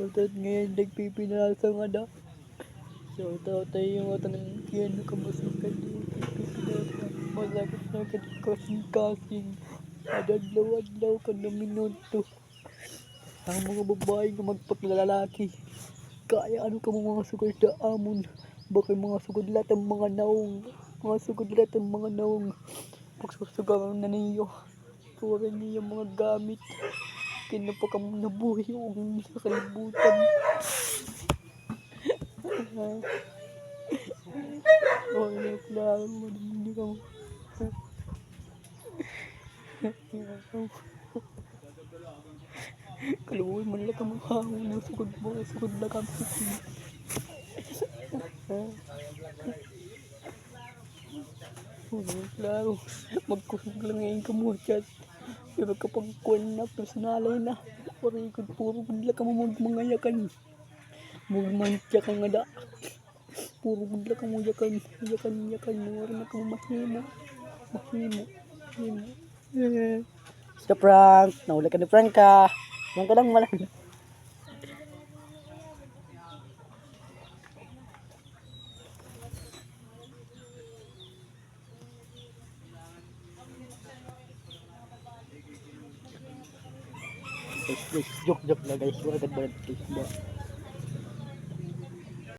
Shoutout ngayon nagpipinasa nga da. Shoutout tayo yung mga tanong yan kamusta ka din. Pipinasa. Malapit na ka kasing-kasing. Adadlaw-adlaw ka na minuto. Ang mga babae nga magpaglalaki. Kaya ano ka mga sugod na amon. Bakit mga sugod lahat ang mga naong. Mga sugod lahat ang mga naong. Pagsusugaran na niyo. Tuwa niyo mga gamit. Kinapa ka mong nabuhay o hindi sa kalibutan. Oh, klaro mo hindi ka mo. Kaluwi man lang ka mga hangin ng sugod mo, sugod na kami. Oh, klaro. Magkusog lang ngayon ka mo, chat. Pero kapag kuwan na, personalay na. Parikod, puro budla ka mo mga yakan. Mugmantya ka nga da. Puro budla ka mo yakan. Yakan. Mura na ka mo mahimo. Mahimo. Mahimo. Sa prank. Nahuli ka ni prank ka. Yan ka lang malang. Guys, guys, joke, joke lang guys. Wala ka ba?